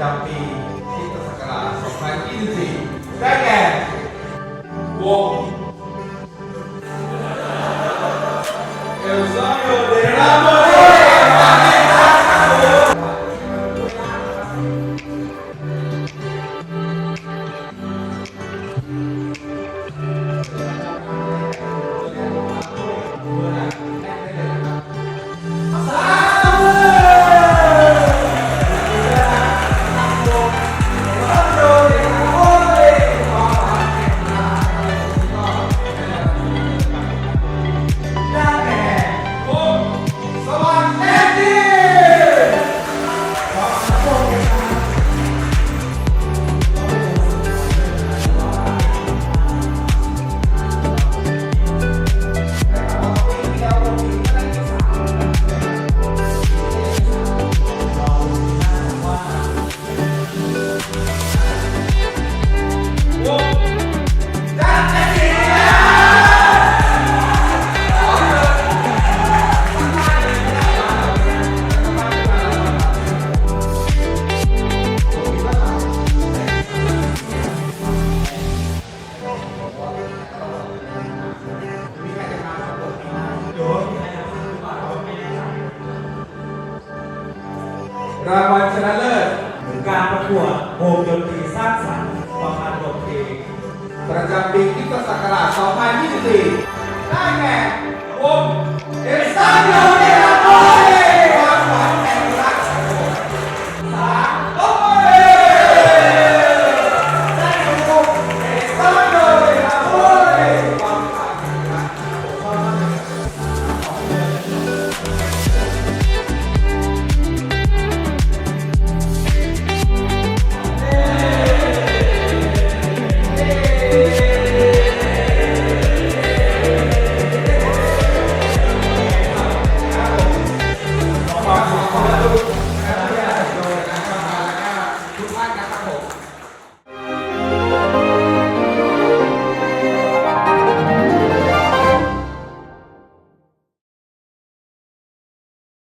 จำปีคริสตศักราช2024 ได้แก่วงเอลซาโยเด รางวัลชนะเลิศการประกวดวงดนตรีสร้างสรรค์ประพันธ์บทเพลงประจำปีคริสตศักราช 2024 ได้